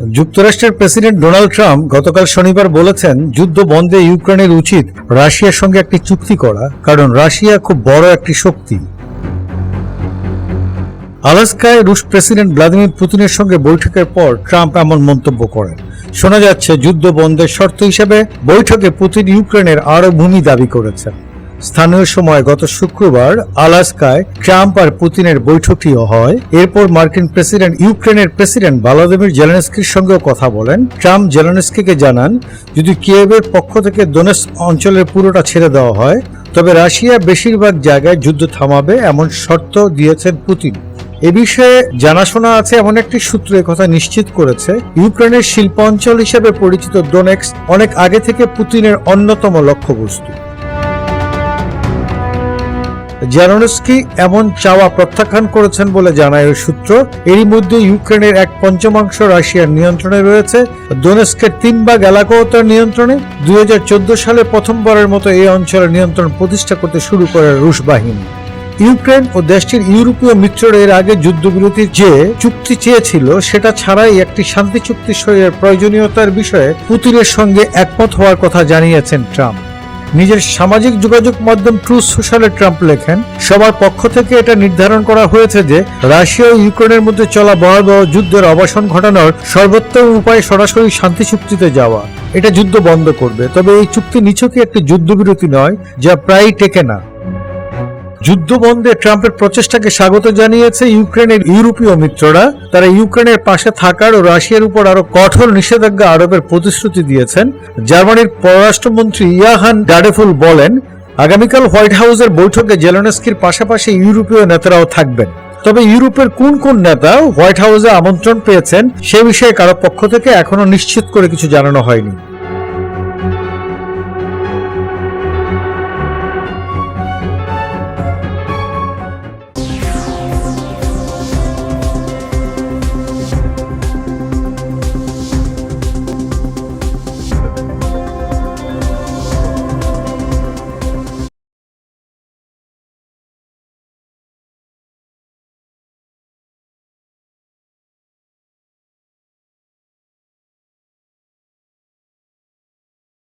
যুক্তরাষ্ট্রের president Donald Trump গতকাল শনিবার বলেছেন, যুদ্ধ বন্ধে ইউক্রেনের উচিত রাশিয়ার সঙ্গে একটি চুক্তি করা, কারণ রাশিয়া খুব বড় একটি শক্তি। আলাস্কায় রুশ প্রেসিডেন্ট ভ্লাদিমির পুতিনের সঙ্গে বৈঠকের পর ট্রাম্প এমন মন্তব্য করেন। শোনা যাচ্ছে, যুদ্ধ বন্ধের শর্ত হিসেবে বৈঠকে পুতিন ইউক্রেনের আরও ভূমি দাবি করেছেন। স্থানীয় সময় গত শুক্রবার আলাস্কায় ট্রাম্প আর পুতিনের বৈঠকটিও হয়। এরপর মার্কিন প্রেসিডেন্ট, ইউক্রেনের প্রেসিডেন্ট ভলাদিমির জেলেনস্কির সঙ্গেও কথা বলেন। ট্রাম্প জেলেনস্কিকে জানান, যদি কিয়েভের পক্ষ থেকে দোনেস অঞ্চলের পুরোটা ছেড়ে দেওয়া হয়, তবে রাশিয়া বেশিরভাগ জায়গায় যুদ্ধ থামাবে এমন শর্ত দিয়েছেন পুতিন। এ বিষয়ে জানাশোনা আছে এমন একটি সূত্র কথা নিশ্চিত করেছে। ইউক্রেনের শিল্পাঞ্চল হিসেবে পরিচিত ডোনেক্স অনেক আগে থেকে পুতিনের অন্যতম লক্ষ্যবস্তু। জারনস্কি এমন চাওয়া প্রত্যাখ্যান করেছেন বলে জানায় সূত্র। এরই মধ্যে ইউক্রেনের এক পঞ্চমাংশ রাশিয়ার নিয়ন্ত্রণে রয়েছে। দোনেস্কের তিন ভাগ এলাকাও তার নিয়ন্ত্রণে দুই হাজার চোদ্দ সালে প্রথমবারের মতো এই অঞ্চলের নিয়ন্ত্রণ প্রতিষ্ঠা করতে শুরু করে রুশ বাহিনী। ইউক্রেন ও দেশটির ইউরোপীয় মিত্ররা এর আগে যুদ্ধবিরতির যে চুক্তি চেয়েছিল, সেটা ছাড়াই একটি শান্তি চুক্তি সইয়ের প্রয়োজনীয়তার বিষয়ে পুতিনের সঙ্গে একমত হওয়ার কথা জানিয়েছেন ট্রাম্প। নিজের সামাজিক যোগাযোগ মাধ্যম ট্রু সোশ্যালে ট্রাম্প লেখেন, সবার পক্ষ থেকে এটা নির্ধারণ করা হয়েছে যে রাশিয়া ও ইউক্রেনের মধ্যে চলা ভয়াবহ যুদ্ধের অবসান ঘটানোর সর্বোত্তম উপায় সরাসরি শান্তি চুক্তিতে যাওয়া। এটা যুদ্ধ বন্ধ করবে। তবে এই চুক্তি নিছকই একটি যুদ্ধবিরতি নয়, যা প্রায়ই টেকে না। যুদ্ধ বন্ধে ট্রাম্পের প্রচেষ্টাকে স্বাগত জানিয়েছে ইউক্রেনের ইউরোপীয় মিত্ররা। তারা ইউক্রেনের পাশে থাকার ও রাশিয়ার উপর আরও কঠোর নিষেধাজ্ঞা আরোপের প্রতিশ্রুতি দিয়েছেন। জার্মানির পররাষ্ট্রমন্ত্রী ইয়াহান ডাডেফুল বলেন, আগামীকাল হোয়াইট হাউসের বৈঠকে জেলেনস্কির পাশাপাশি ইউরোপীয় নেতারাও থাকবেন। তবে ইউরোপের কোন কোন নেতা হোয়াইট হাউসে আমন্ত্রণ পেয়েছেন সে বিষয়ে কারও পক্ষ থেকে এখনও নিশ্চিত করে কিছু জানানো হয়নি।